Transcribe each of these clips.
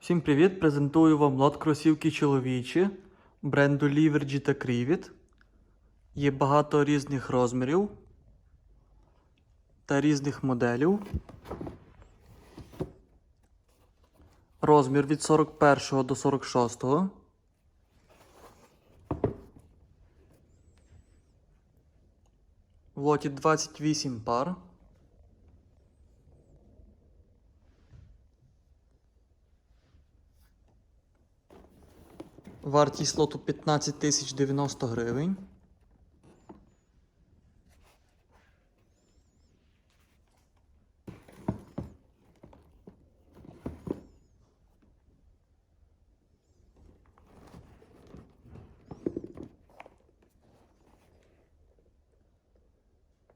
Всім привіт! Презентую вам лот кросівки чоловічі бренду Livergy та Crivit. Є багато різних розмірів та різних моделів. Розмір від 41 до 46. В лоті 28 пар. Вартість лоту 15 тисяч 90 гривень.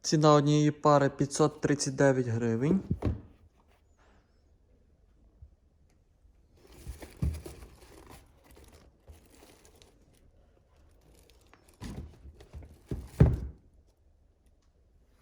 Ціна однієї пари 539 гривень.